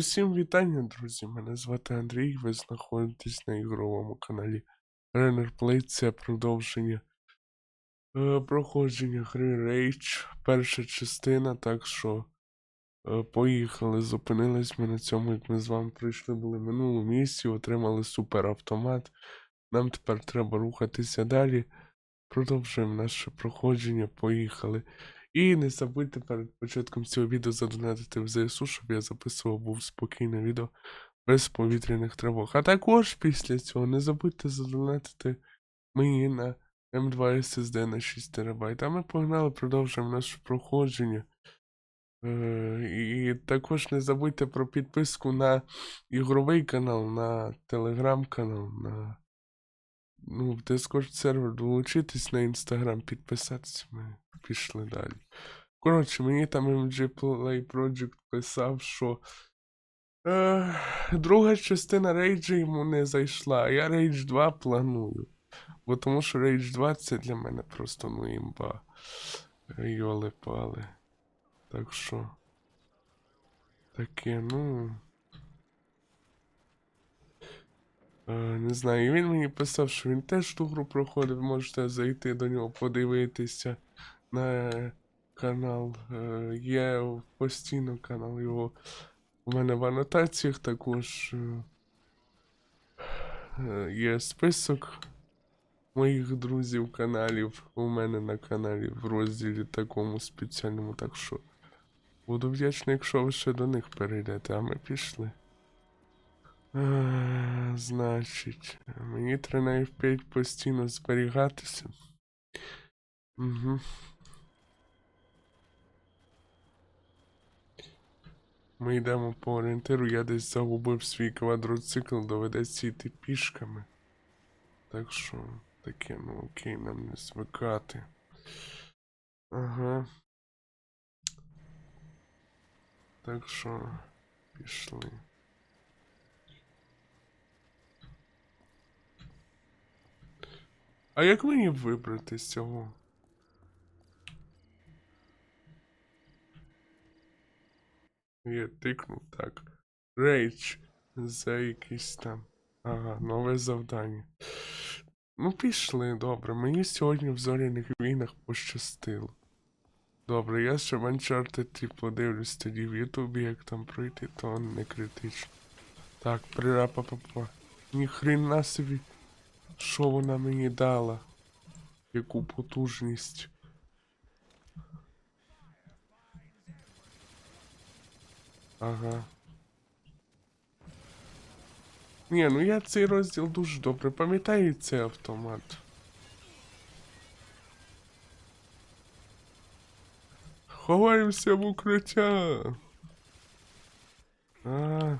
Усім вітання, друзі. Мене звати Андрій. Ви знаходитесь на ігровому каналі Renner Play. Це продовження е, проходження гри Rage. Перша частина, так що е, поїхали. Зупинились ми на цьому, як ми з вами пройшли були минулу місію, отримали суперавтомат. Нам тепер треба рухатися далі. Продовжуємо наше проходження. Поїхали. І не забудьте перед початком цього відео задонатити в ЗСУ, щоб я записував був спокійне відео без повітряних тривог. А також після цього не забудьте задонатити мені на М2 SSD на 6 ТБ. А ми погнали, продовжуємо наше проходження. Е, і також не забудьте про підписку на ігровий канал, на телеграм-канал, на ну, в Discord сервер долучитись на інстаграм, підписатися. Ми пішли далі. Коротше, мені там MG Play Project писав, що е, друга частина Rage йому не зайшла, а я Rage 2 планую. Бо тому що Rage 2 це для мене просто ну імба. Йоли пали. Так що. Таке, ну. Е, Не знаю, і він мені писав, що він теж ту гру проходив, можете зайти до нього подивитися на канал. Е, Є постійно канал його. У мене в анотаціях також е, е, є список моїх друзів каналів у мене на каналі в розділі такому спеціальному, так що буду вдячний, якщо ви ще до них перейдете, а ми пішли. А, значить, мені треба на F5 постійно зберігатися. Угу. Ми йдемо по орієнтиру, я десь загубив свій квадроцикл, доведеться йти пішками. Так що, таке, ну окей, нам не звикати. Ага. Так що, пішли. А як мені вибрати з цього? Я тикнув так. Рейдж за якийсь там. Ага, нове завдання. Ну, пішли, добре. Мені сьогодні в зоряних війнах пощастило. Добре, я ще в Uncharted 3 подивлюсь тоді в Ютубі, як там пройти, то не критично. Так, прирапа-папа. Ніхрена собі. Що вона мені дала? Яку потужність? Ага. Ні, ну я цей розділ дуже добре пам'ятаю цей автомат. Ховаємося в укриття. А.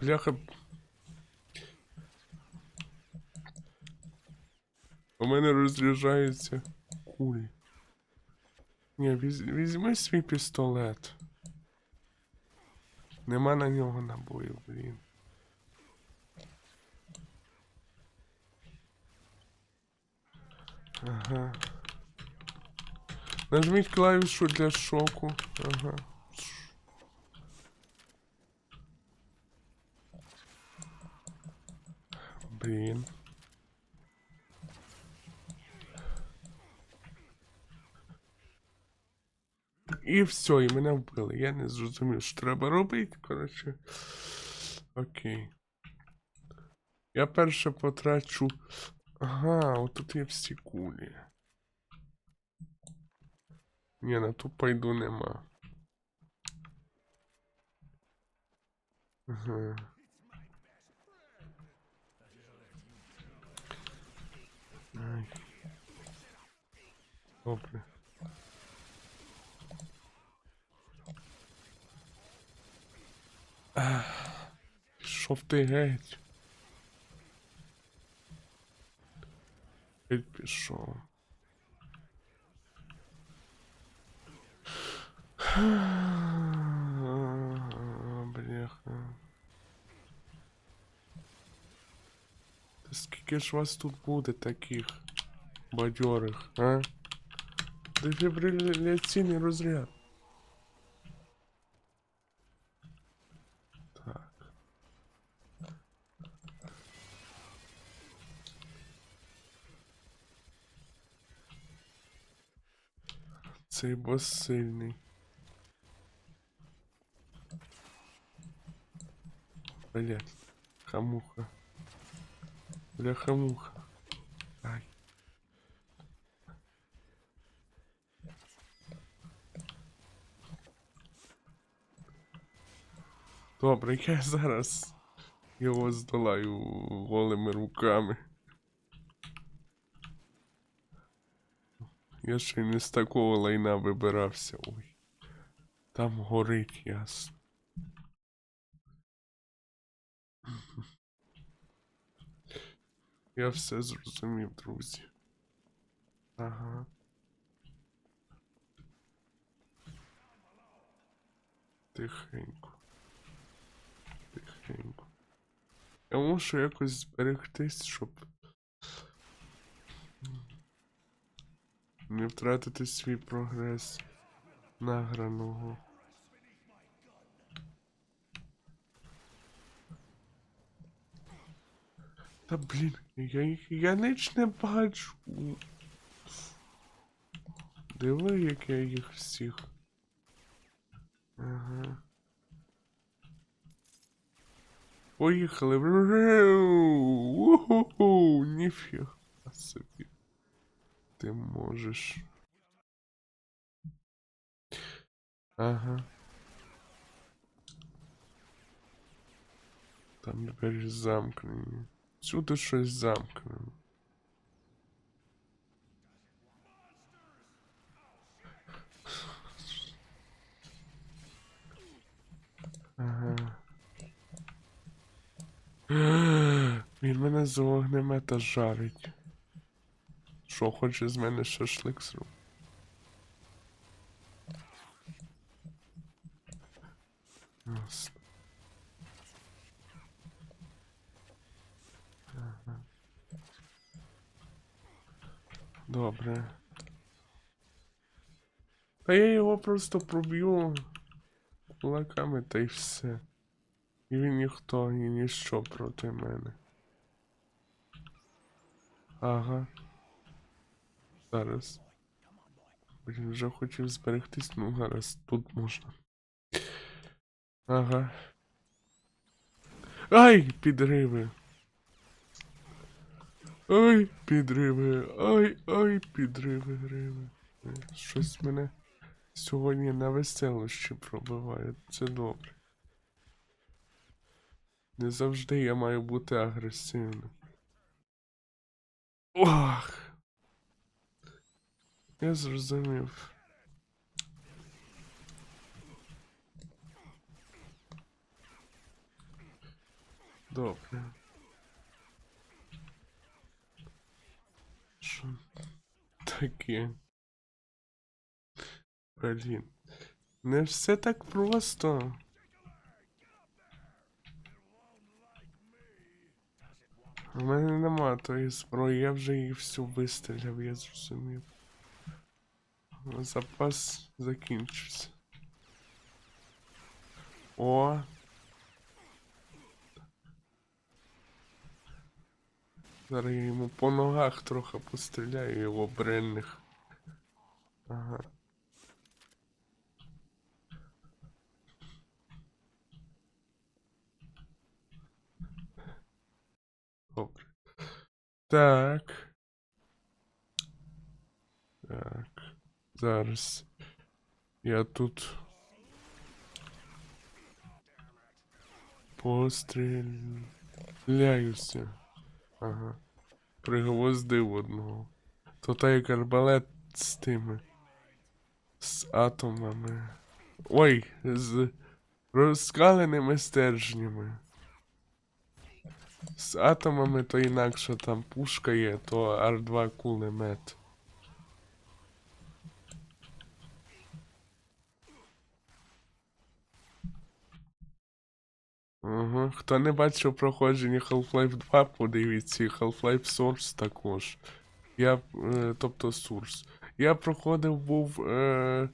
Бляха. У мене розряджаються кулі. Ні, віз, візьми свій пістолет. Нема на нього набоїв, блін. Ага. Нажміть клавішу для шоку. Ага. Блін. І все, і мене вбили. Я не зрозумів, що треба робити, коротше. Окей. Я перше потрачу. Ага, отут є всі кулі. Ні, на ту пойду нема. Ага. Ай. Добре. Пішов ти геть. Геть пішов. Бляха. скільки ж вас тут буде таких бадьорих, а? Дефібриляційний розряд. Так. Цей бос сильний. Блять, хамуха. Бля, хамуха. Ай. Добре, я зараз його здолаю голими руками. Я ще не з такого лайна вибирався. Ой. Там горить ясно. Я все зрозумів, друзі. Ага. Тихенько. Тихенько. Я мушу якось зберегтись, щоб. Не втратити свій прогрес награного. Та блін, я я ніч не бачу. Диви, як я їх всіх. Ага. Поїхали. Уху, ніфіга собі. Ти можеш. Ага. Там двері замкнені. Всюди щось замкнено. Ага. Він мене з вогнемета жарить. Що хоче з мене шашлик зробити? Ясно. Добре. Та я його просто проб'ю кулаками та й все. І він ніхто, і ніщо проти мене. Ага. Зараз. Блін, вже хотів зберегтись, ну зараз тут можна. Ага. Ай, підриви. Ай, підриви. Ай, ай, підриви, гриви. Щось мене сьогодні на веселощі пробиває. Це добре. Не завжди я маю бути агресивним. Ох. Я зрозумів. Добре. Що таке? Блін. Не все так просто. У мене нема тої зброї, я вже її всю вистріляв, я зрозумів. Запас закінчився. О. Зараз я йому по ногах трохи постріляю його бренних. Ага. Добре. Так. Так. Зараз. Я тут. Постріляюся. Ага. Пригвоздив одного. То та як арбалет з тими. З атомами. Ой, з розкаленими стержнями. З атомами то інакше там пушка є, то R2 кулемет. Ага. Хто не бачив проходження Half-Life 2, подивіться, Half-Life Source також. Я, е, тобто Source. Я проходив був е,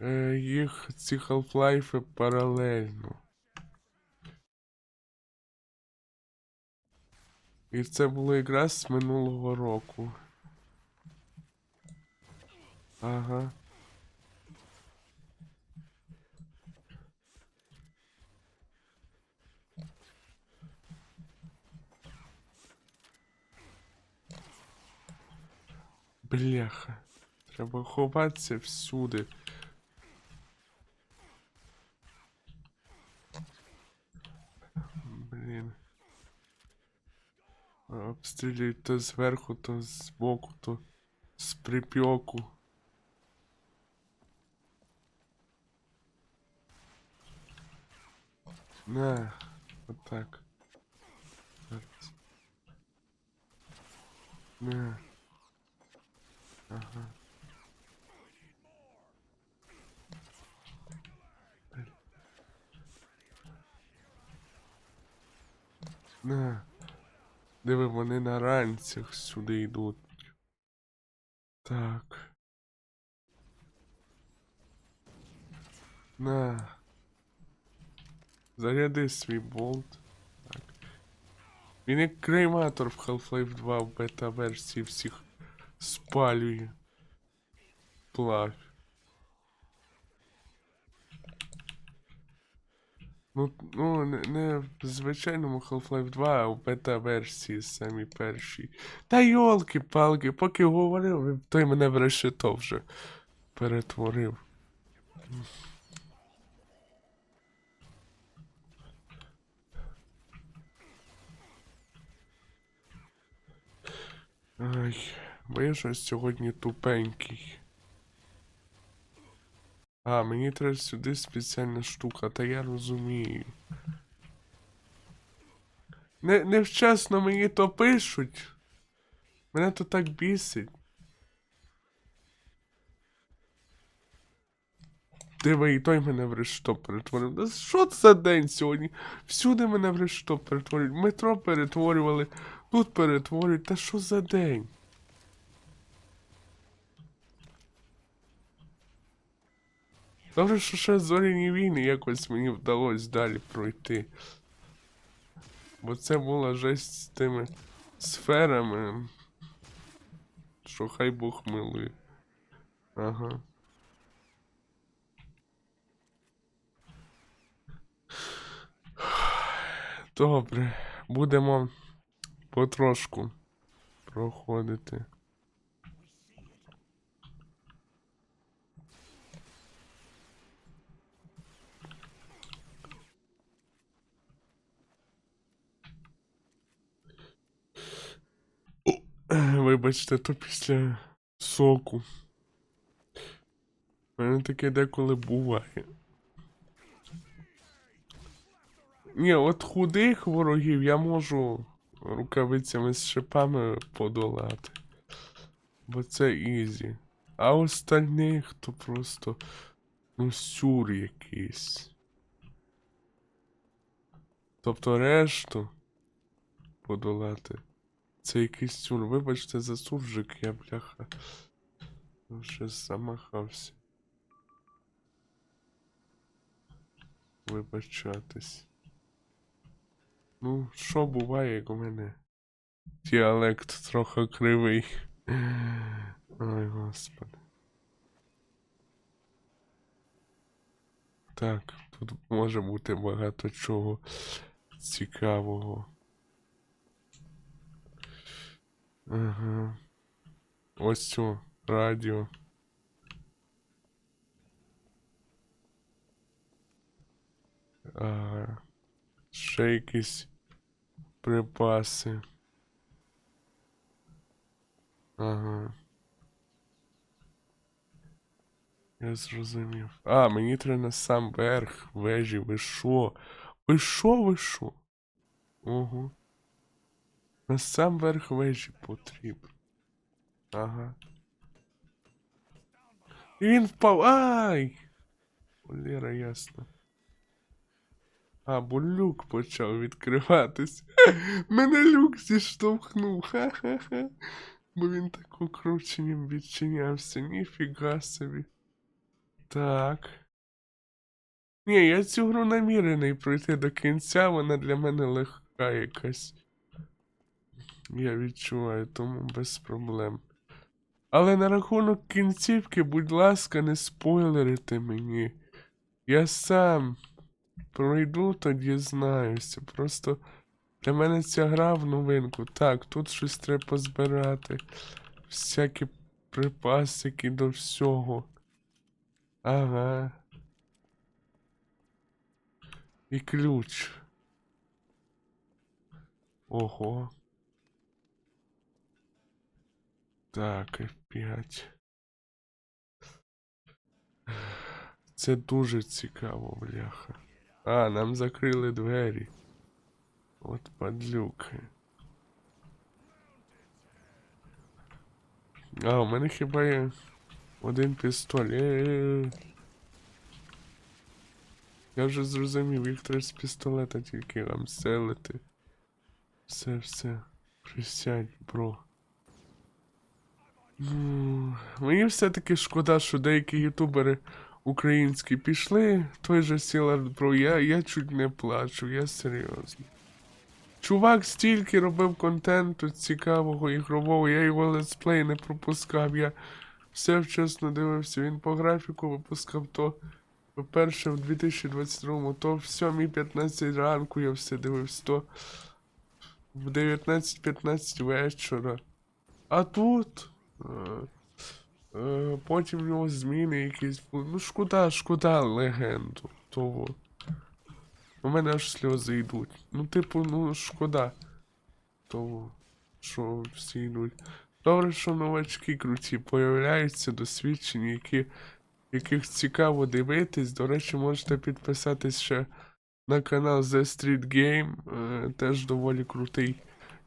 е, їх ці Half-Life паралельно. І це було якраз з минулого року. Ага. Бляха. Треба ховатися всюди. Блін. Обстрілюють то зверху, то збоку, то з припеку. На, отак. На. Ага. На. Диви, вони на ранцях сюди йдуть. Так. На. Заряди свій болт. Так. Він як крейматор в Half-Life 2 в бета-версії всіх спалює. Плавь. Ну, ну не, не в звичайному Half-Life 2, а в бета-версії самі перші. Та йолки-палки, поки говорив, той мене в решето вже перетворив. Ай, я щось сьогодні тупенький. А, мені треба сюди спеціальна штука, та я розумію. Не, невчасно мені то пишуть. Мене то так бісить. Диви, і той мене в решто перетворив. Да що це за день сьогодні? Всюди мене в решто перетворюють. Метро перетворювали, тут перетворюють. Та що за день? Добре, що ще зоряні війни якось мені вдалося далі пройти. Бо це була жесть з тими сферами. Що хай Бог милує. Ага. Добре, будемо потрошку проходити. Вибачте, то після соку. У мене таке деколи буває. Ні, от худих ворогів я можу рукавицями з шипами подолати. Бо це ізі. А остальних то просто ну сюр якийсь. Тобто решту подолати. Це якийсь сюр. Вибачте за суржик, я бляха. Вже замахався. Вибачатись. Ну, що буває, як у мене? Діалект трохи кривий. Ой, господи. Так, тут може бути багато чого цікавого. Ага. Ось цю радіо. Ага. Ще якісь припаси. Ага. Я зрозумів. А, мені треба на сам верх вежі. Ви що? Ви що, ви що? Ого. На сам верх вежі потрібно. Ага. І він впав. Ай! Лера, ясно. А, бо люк почав відкриватись. Мене люк зіштовхнув. Ха-ха-ха. Бо він так укрученням відчинявся, ніфіга собі. Так. Ні, я цю гру намірений пройти до кінця, вона для мене легка якась. Я відчуваю, тому без проблем. Але на рахунок кінцівки, будь ласка, не спойлерите мені. Я сам пройду, тоді знаюся. Просто для мене ця гра в новинку. Так, тут щось треба позбирати. Всякі припасики до всього. Ага. І ключ. Ого. Так, F5. Це дуже цікаво, бляха. А, нам закрили двері. От падлюки. А, у мене хіба є один пістолет. Я вже зрозумів, їх треба з пістолета тільки вам селити. Все, все. Присядь, бро. Мені все-таки шкода, що деякі ютубери українські пішли. Той же Сілар Бро, я, я чуть не плачу, я серйозно. Чувак стільки робив контенту цікавого ігрового, я його летсплей не пропускав. Я все вчасно дивився. Він по графіку випускав то. По-перше, в 2022, то в 7.15 ранку я все дивився, то в 19.15 вечора. А тут. Е, е, потім в нього зміни якісь. Ну, шкода, шкода легенду того. У мене аж сльози йдуть. Ну, типу, ну, шкода того, що всі йдуть. Добре, що новачки круті появляються, досвідчені, які, яких цікаво дивитись. До речі, можете підписатись ще на канал The Street Game. Е, теж доволі крутий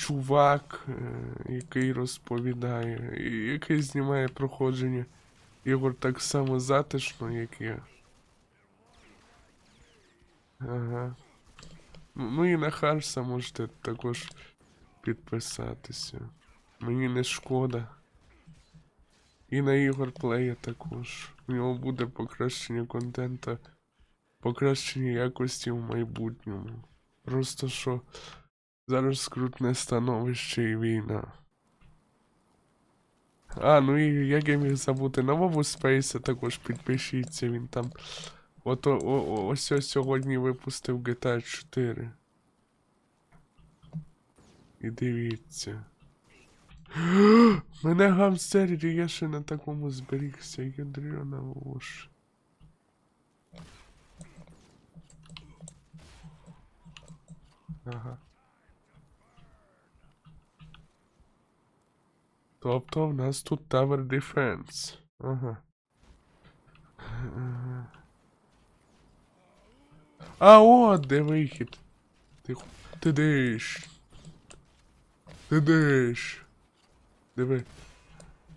чувак, е, який розповідає, який знімає проходження ігор так само затишно, як я. Ага. Ну, і на Харса можете також підписатися. Мені не шкода. І на Ігор Плея також. У нього буде покращення контента, покращення якості в майбутньому. Просто що зараз скрутне становище і війна. А, ну і як я міг забути, на Спейса також підпишіться, він там. От о, о, ось сьогодні випустив GTA 4. І дивіться. Мене гамстер, я ще на такому зберігся, ядрена вуш. Ага. Тобто в нас тут Tower Defense. Ага. А от де вихід. Ти, ти диш. Ти диш. Диви.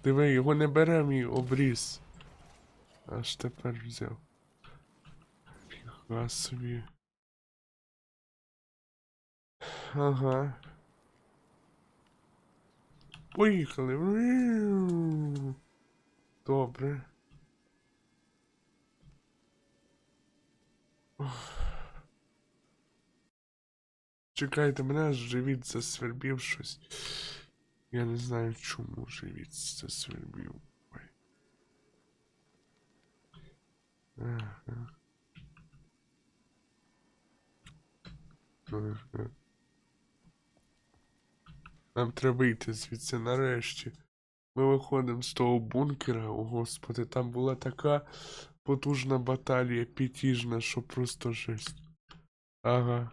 Диви, його не бере мій обріз. Аж тепер взяв. Фіга собі. Ага. Поїхали. Добре. Чекайте, мене аж живіт засвербів щось. Я не знаю, чому живіт засвербів. Ага. Ага. Нам треба йти звідси нарешті. Ми виходимо з того бункера, о господи, там була така потужна баталія, п'ятіжна, що просто жесть. Ага.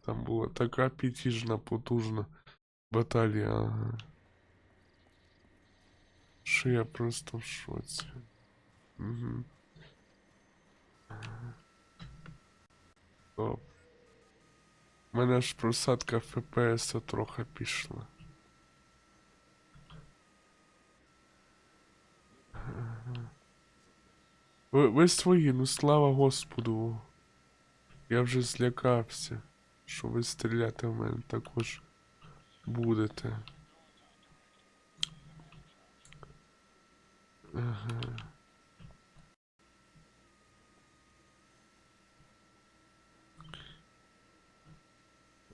Там була така п'ятіжна, потужна баталія, ага. Що я просто в шоці. Угу. Стоп. У мене ж просадка ФПС трохи пішла. Ви, ви свої, ну слава Господу. Я вже злякався, що ви стріляти в мене також будете. Ага.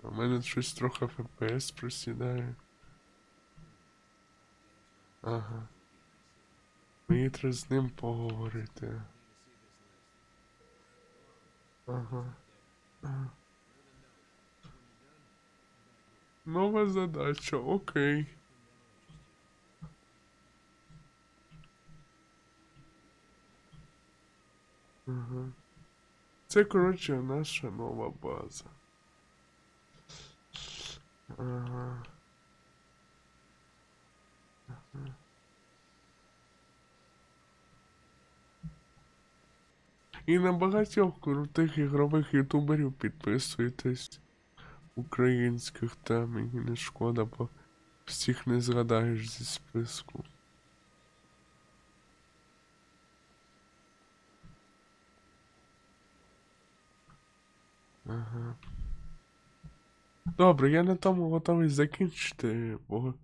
У мене щось трохи ФПС просідає. Ага. Мені треба з ним поговорити. Ага. ага. Нова задача, окей. Ага. Це, коротше, наша нова база. Ага. І на багатьох крутих ігрових ютуберів підписуйтесь. Українських там, мені не шкода, бо всіх не згадаєш зі списку. Добре, я на тому готовий закінчити, бо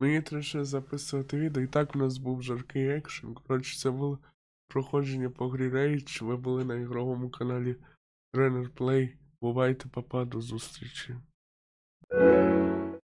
мені треба ще записувати відео. І так у нас був жаркий екшен. Коротше, це було проходження по грі Rage. Ви були на ігровому каналі Renner Play. Бувайте, папа, до зустрічі.